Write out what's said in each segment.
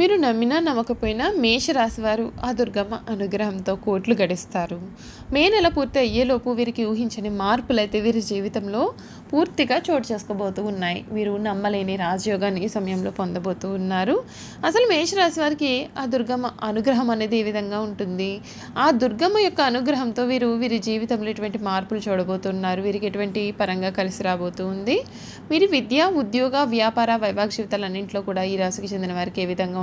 మీరు నమ్మినా నమ్మకపోయినా మేషరాశి వారు ఆ దుర్గమ్మ అనుగ్రహంతో కోట్లు గడిస్తారు. మే నెల పూర్తి అయ్యేలోపు వీరికి ఊహించని మార్పులు అయితే వీరి జీవితంలో పూర్తిగా చోటు చేసుకోబోతూ ఉన్నాయి. వీరు నమ్మలేని రాజయోగాన్ని ఈ సమయంలో పొందబోతూ ఉన్నారు. అసలు మేషరాశి వారికి ఆ దుర్గమ్మ అనుగ్రహం అనేది ఏ విధంగా ఉంటుంది? ఆ దుర్గమ్మ యొక్క అనుగ్రహంతో వీరు వీరి జీవితంలో ఎటువంటి మార్పులు చూడబోతున్నారు? వీరికి ఎటువంటి పరంగా కలిసి రాబోతూ ఉంది? వీరి విద్య ఉద్యోగ వ్యాపార వైవాహిక జీవితాలన్నింటిలో కూడా ఈ రాశికి చెందిన వారికి ఏ విధంగా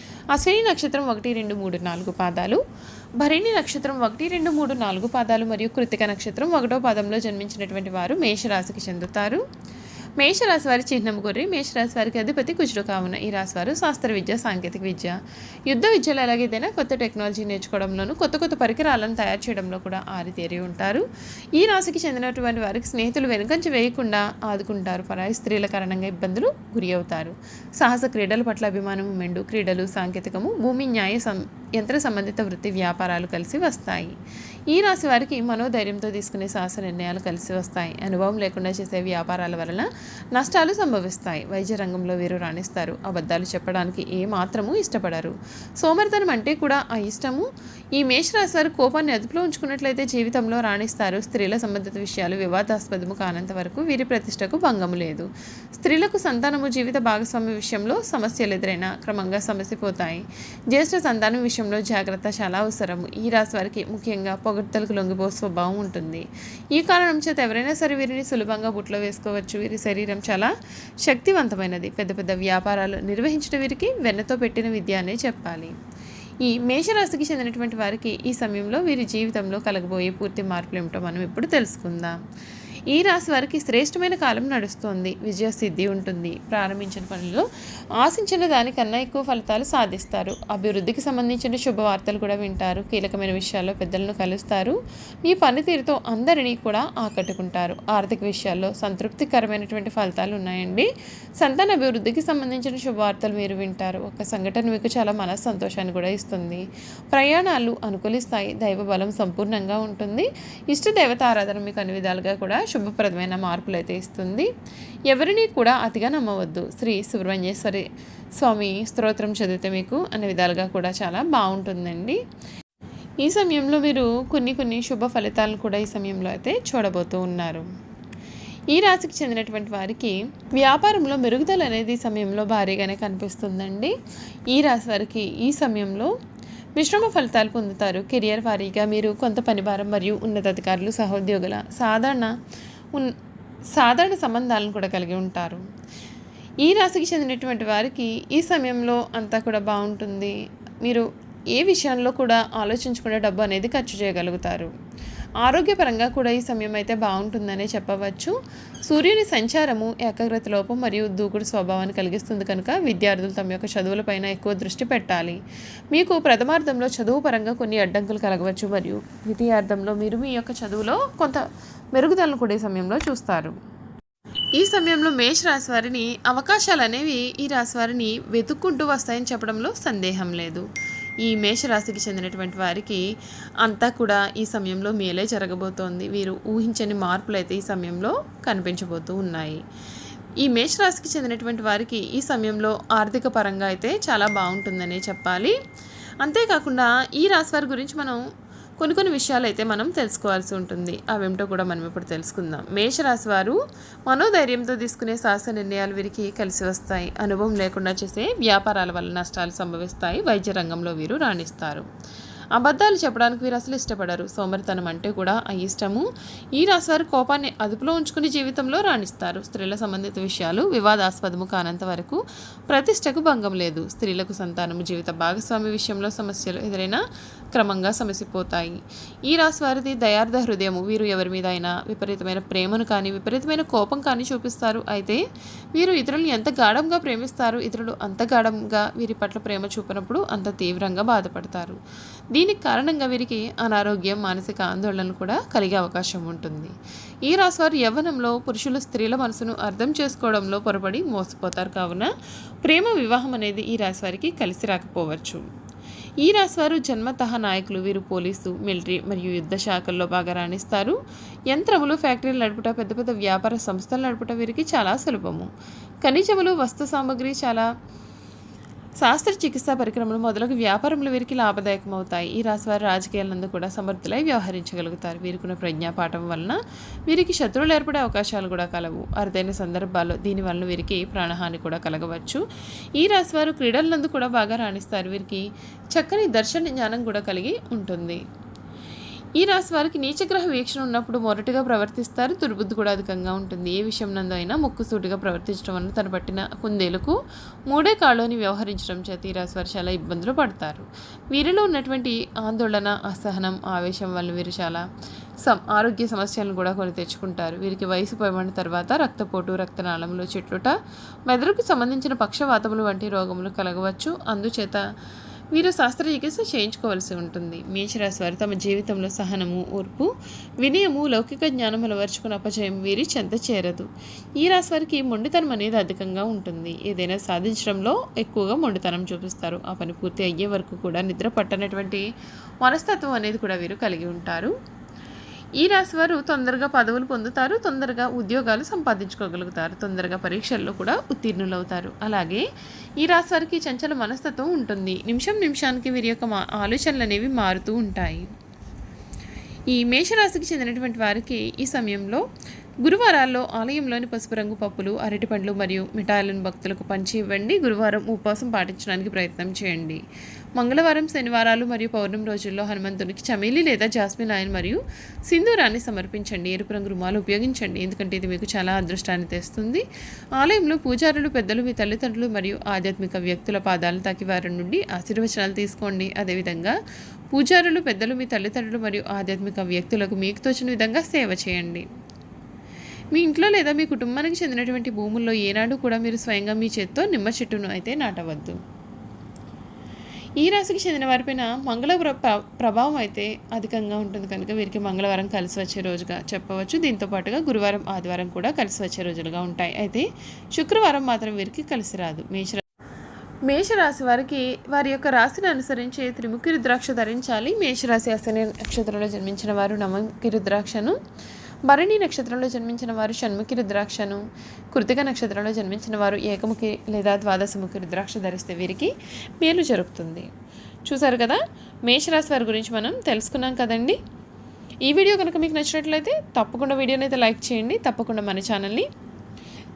అశ్విని నక్షత్రం ఒకటి రెండు మూడు నాలుగు పాదాలు. భరిణి నక్షత్రం ఒకటి రెండు మూడు నాలుగు పాదాలు మరియు కృతిక నక్షత్రం ఒకటో పాదంలో జన్మించినటువంటి వారు మేషరాశికి చెందుతారు. మేషరాశి వారి చిహ్నం గుర్రి. మేషరాశి వారికి అధిపతి కుజుడు కావున ఈ రాశి వారు శాస్త్ర విద్య సాంకేతిక విద్య యుద్ధ విద్యలో ఎలాగైతేనే కొత్త టెక్నాలజీ నేర్చుకోవడంలోనూ కొత్త కొత్త పరికరాలను తయారు చేయడంలో కూడా ఆరితేరి ఉంటారు. ఈ రాశికి చెందినటువంటి వారికి స్నేహితులు వెనుకంచి వేయకుండా ఆదుకుంటారు. పరాయి స్త్రీల కారణంగా ఇబ్బందులు గురి అవుతారు. సాహస క్రీడల పట్ల అభిమానము మెండు క్రీడలు సాంకేతికము భూమి న్యాయ సం యంత్ర సంబంధిత వృత్తి వ్యాపారాలు కలిసి వస్తాయి. ఈ రాశి వారికి మనోధైర్యంతో తీసుకునే సాహస నిర్ణయాలు కలిసి వస్తాయి. అనుభవం లేకుండా చేసే వ్యాపారాల వలన నష్టాలు సంభవిస్తాయి. వైద్య రంగంలో వీరు రాణిస్తారు. అబద్ధాలు చెప్పడానికి ఏ మాత్రము ఇష్టపడరు. సోమరితనం అంటే కూడా ఆ ఇష్టము ఈ మేషరాశి వారు కోపాన్ని అదుపులో ఉంచుకున్నట్లయితే జీవితంలో రాణిస్తారు. స్త్రీల సంబంధిత విషయాలు వివాదాస్పదము కానంత వరకు వీరి ప్రతిష్టకు భంగము లేదు. స్త్రీలకు సంతానము జీవిత భాగస్వామి విషయంలో సమస్యలు ఎదురైనా క్రమంగా సమసిపోతాయి. జ్యేష్ఠ సంతానం విషయంలో జాగ్రత్త చాలా అవసరం ఈ రాశి వారికి ముఖ్యంగా పొగడ్తలకు లొంగిపో స్వభావం ఉంటుంది. ఈ కారణం చేత ఎవరైనా సరే వీరిని సులభంగా బుట్లో వేసుకోవచ్చు. వీరి శరీరం చాలా శక్తివంతమైనది. పెద్ద పెద్ద వ్యాపారాలు నిర్వహించడం వీరికి వెన్నతో పెట్టిన విద్య అనే చెప్పాలి. ఈ మేషరాశికి చెందినటువంటి వారికి ఈ సమయంలో వీరి జీవితంలో కలగబోయే పూర్తి మార్పులు ఏమిటో మనం ఇప్పుడు తెలుసుకుందాం. ఈ రాశి వారికి శ్రేష్టమైన కాలం నడుస్తుంది. విజయసిద్ధి ఉంటుంది. ప్రారంభించిన పనులు ఆశించిన దానికన్నా ఎక్కువ ఫలితాలు సాధిస్తారు. అభివృద్ధికి సంబంధించిన శుభవార్తలు కూడా వింటారు. కీలకమైన విషయాల్లో పెద్దలను కలుస్తారు. మీ పనితీరుతో అందరినీ కూడా ఆకట్టుకుంటారు. ఆర్థిక విషయాల్లో సంతృప్తికరమైనటువంటి ఫలితాలు ఉన్నాయండి. సంతాన అభివృద్ధికి సంబంధించిన శుభవార్తలు మీరు వింటారు. ఒక సంఘటన మీకు చాలా మన సంతోషాన్ని కూడా ఇస్తుంది. ప్రయాణాలు అనుకూలిస్తాయి. దైవ బలం సంపూర్ణంగా ఉంటుంది. ఇష్ట దేవత ఆరాధన మీకు అన్ని విధాలుగా కూడా శుభప్రదమైన మార్పులు అయితే ఇస్తుంది. ఎవరిని కూడా అతిగా నమ్మవద్దు. శ్రీ సుబ్రహ్మణ్యేశ్వరి స్వామి స్తోత్రం చదివితే మీకు అన్ని విధాలుగా కూడా చాలా బాగుంటుందండి. ఈ సమయంలో మీరు కొన్ని కొన్ని శుభ ఫలితాలను కూడా ఈ సమయంలో అయితే చూడబోతూ ఉన్నారు. ఈ రాశికి చెందినటువంటి వారికి వ్యాపారంలో మెరుగుదల అనేది సమయంలో భారీగానే కనిపిస్తుందండి. ఈ రాశి వారికి ఈ సమయంలో మిశ్రమ ఫలితాలు పొందుతారు. కెరియర్ వారీగా మీరు కొంత పనిభారం మరియు ఉన్నతాధికారులు సహోద్యోగుల సాధారణ ఉన్ సాధారణ సంబంధాలను కూడా కలిగి ఉంటారు. ఈ రాశికి చెందినటువంటి వారికి ఈ సమయంలో అంతా కూడా బాగుంటుంది. మీరు ఏ విషయంలో కూడా ఆలోచించకుండా డబ్బు అనేది ఖర్చు చేయగలుగుతారు. ఆరోగ్యపరంగా కూడా ఈ సమయం అయితే బాగుంటుందనే చెప్పవచ్చు. సూర్యుని సంచారము ఏకాగ్రత లోపం మరియు దూకుడు స్వభావాన్ని కలిగిస్తుంది కనుక విద్యార్థులు తమ యొక్క చదువులపైన ఎక్కువ దృష్టి పెట్టాలి. మీకు ప్రథమార్థంలో చదువు పరంగా కొన్ని అడ్డంకులు కలగవచ్చు మరియు ద్వితీయార్థంలో మీరు మీ యొక్క చదువులో కొంత మెరుగుదలను కూడా ఈ సమయంలో చూస్తారు. ఈ సమయంలో మేష రాశి వారిని అవకాశాలు అనేవి ఈ రాశి వారిని వెతుక్కుంటూ వస్తాయని చెప్పడంలో సందేహం లేదు. ఈ మేషరాశికి చెందినటువంటి వారికి అంతా కూడా ఈ సమయంలో మేలే జరగబోతోంది. వీరు ఊహించని మార్పులు అయితే ఈ సమయంలో కనిపించబోతూ ఉన్నాయి. ఈ మేషరాశికి చెందినటువంటి వారికి ఈ సమయంలో ఆర్థిక పరంగా అయితే చాలా బాగుంటుందనే చెప్పాలి. అంతేకాకుండా ఈ రాశి వారి గురించి మనం కొన్ని కొన్ని విషయాలు అయితే మనం తెలుసుకోవాల్సి ఉంటుంది. అవేమిటో కూడా మనం ఇప్పుడు తెలుసుకుందాం. మేషరాశి వారు మనోధైర్యంతో తీసుకునే సాహస నిర్ణయాలు వీరికి కలిసి వస్తాయి. అనుభవం లేకుండా చేసే వ్యాపారాల వల్ల నష్టాలు సంభవిస్తాయి. వైద్య రంగంలో వీరు రాణిస్తారు. అబద్ధాలు చెప్పడానికి వీరు అసలు ఇష్టపడరు. సోమరితనం అంటే కూడా ఆ ఇష్టము. ఈ రాశి వారు కోపాన్ని అదుపులో ఉంచుకుని జీవితంలో రాణిస్తారు. స్త్రీల సంబంధిత విషయాలు వివాదాస్పదము కానంత వరకు ప్రతిష్టకు భంగం లేదు. స్త్రీలకు సంతానము జీవిత భాగస్వామి విషయంలో సమస్యలు ఎదురైనా క్రమంగా సమసిపోతాయి. ఈ రాశి వారిది దయార్థ హృదయము. వీరు ఎవరి మీద అయినా విపరీతమైన ప్రేమను కానీ విపరీతమైన కోపం కానీ చూపిస్తారు. అయితే వీరు ఇతరులను ఎంత గాఢంగా ప్రేమిస్తారు ఇతరులు అంత గాఢంగా వీరి పట్ల ప్రేమ చూపినప్పుడు అంత తీవ్రంగా బాధపడతారు. దీనికి కారణంగా వీరికి అనారోగ్యం మానసిక ఆందోళనలు కూడా కలిగే అవకాశం ఉంటుంది. ఈ రాశి వారు యవ్వనంలో పురుషులు స్త్రీల మనసును అర్థం చేసుకోవడంలో పొరపడి మోసపోతారు. కావున ప్రేమ వివాహం అనేది ఈ రాశి వారికి కలిసి రాకపోవచ్చు. ఈ రాశివారు జన్మతహ నాయకులు. వీరు పోలీసు మిలిటరీ మరియు యుద్ధ శాఖల్లో బాగా రాణిస్తారు. యంత్రములు ఫ్యాక్టరీలు నడుపుట పెద్ద పెద్ద వ్యాపార సంస్థలు నడుపుట వీరికి చాలా సులభము. ఖనిజములు వస్తు సామాగ్రి చాలా చికిత్సా పరికరములు మొదలగు వ్యాపారములు వీరికి లాభదాయకం అవుతాయి ఈ రాశివారి రాజకీయాలందు కూడా సమర్థులై వ్యవహరించగలుగుతారు. వీరికున్న ప్రజ్ఞాపాఠం వలన వీరికి శత్రువులు ఏర్పడే అవకాశాలు కూడా కలవు. అరుదైన సందర్భాల్లో దీనివల్ల వీరికి ప్రాణహాని కూడా కలగవచ్చు. ఈ రాశివారు క్రీడలందు కూడా బాగా రాణిస్తారు. వీరికి చక్కని దర్శన జ్ఞానం కూడా కలిగి ఉంటుంది. ఈ రాశి వారికి నీచగ్రహ వీక్షణ ఉన్నప్పుడు మొరటుగా ప్రవర్తిస్తారు దుర్బుద్ధి కూడా అధికంగా ఉంటుంది. ఏ విషయం నందు అయినా ముక్కుసూటిగా ప్రవర్తించడం వల్ల తన పట్టిన కుందేలకు మూడే కాళ్ళని వ్యవహరించడం చేత ఈ రాశి వారు చాలా ఇబ్బందులు పడతారు. వీరిలో ఉన్నటువంటి ఆందోళన అసహనం ఆవేశం వల్ల వీరు చాలా సం ఆరోగ్య సమస్యలను కూడా కొని తెచ్చుకుంటారు. వీరికి వయసు పోయిన తర్వాత రక్తపోటు రక్తనాళములు చెట్లుట మెదడుకు సంబంధించిన పక్షవాతములు వంటి రోగములు కలగవచ్చు. అందుచేత వీరు శస్త్రచికిత్స చేయించుకోవాల్సి ఉంటుంది. మేషరాశి వారు తమ జీవితంలో సహనము ఓర్పు వినయము లౌకిక జ్ఞానములు వరుచుకున్న అపజయం వీరి చెంత చేరదు. ఈ రాశి వారికి మొండితనం అనేది అధికంగా ఉంటుంది. ఏదైనా సాధించడంలో ఎక్కువగా మొండితనం చూపిస్తారు. ఆ పని పూర్తి అయ్యే వరకు కూడా నిద్ర పట్టనటువంటి మనస్తత్వం అనేది కూడా వీరు కలిగి ఉంటారు. ఈ రాశి వారు తొందరగా పదవులు పొందుతారు తొందరగా ఉద్యోగాలు సంపాదించుకోగలుగుతారు తొందరగా పరీక్షల్లో కూడా ఉత్తీర్ణులవుతారు. అలాగే ఈ రాశి వారికి చంచల మనస్తత్వం ఉంటుంది. నిమిషం నిమిషానికి వీరి యొక్క ఆలోచనలు అనేవి మారుతూ ఉంటాయి. ఈ మేషరాశికి చెందినటువంటి వారికి ఈ సమయంలో గురువారాల్లో ఆలయంలోని పసుపు రంగు పప్పులు అరటిపండ్లు మరియు మిఠాయిలను భక్తులకు పంచి ఇవ్వండి. గురువారం ఉపవాసం పాటించడానికి ప్రయత్నం చేయండి. మంగళవారం శనివారాలు మరియు పౌర్ణమి రోజుల్లో హనుమంతునికి చమేలి లేదా జాస్మిన్ ఆయిల్ మరియు సింధూరాన్ని సమర్పించండి. ఎరుపు రంగు రుమాలు ఉపయోగించండి. ఎందుకంటే ఇది మీకు చాలా అదృష్టాన్ని తెస్తుంది. ఆలయంలో పూజారులు పెద్దలు మీ తల్లిదండ్రులు మరియు ఆధ్యాత్మిక వ్యక్తుల పాదాలను తాకి వారి నుండి ఆశీర్వచనాలు తీసుకోండి. అదేవిధంగా పూజారులు పెద్దలు మీ తల్లిదండ్రులు మరియు ఆధ్యాత్మిక వ్యక్తులకు మీకు తోచిన విధంగా సేవ చేయండి. మీ ఇంట్లో లేదా మీ కుటుంబానికి చెందినటువంటి భూముల్లో ఏనాడు కూడా మీరు స్వయంగా మీ చేత్తో నిమ్మ చెట్టును అయితే నాటవద్దు. ఈ రాశికి చెందిన వారిపైన మంగళ ప్రభావం అయితే అధికంగా ఉంటుంది కనుక వీరికి మంగళవారం కలిసి వచ్చే రోజుగా చెప్పవచ్చు. దీంతో పాటుగా గురువారం ఆదివారం కూడా కలిసి వచ్చే రోజులుగా ఉంటాయి. అయితే శుక్రవారం మాత్రం వీరికి కలిసి రాదు. మేష మేషరాశి వారికి వారి యొక్క రాశిని అనుసరించి త్రిముఖి రుద్రాక్ష ధరించాలి. మేషరాశి అసలు నక్షత్రంలో జన్మించిన వారు నమకి రుద్రాక్షను భరణి నక్షత్రంలో జన్మించిన వారు షణ్ముఖి రుద్రాక్షను కృతిక నక్షత్రంలో జన్మించిన వారు ఏకముఖి లేదా ద్వాదశముఖి రుద్రాక్ష ధరిస్తే వీరికి మేలు జరుగుతుంది. చూసారు కదా? మేషరాశి వారి గురించి మనం తెలుసుకున్నాం కదండి? ఈ వీడియో కనుక మీకు నచ్చినట్లయితే తప్పకుండా వీడియోని అయితే లైక్ చేయండి. తప్పకుండా మన ఛానల్ని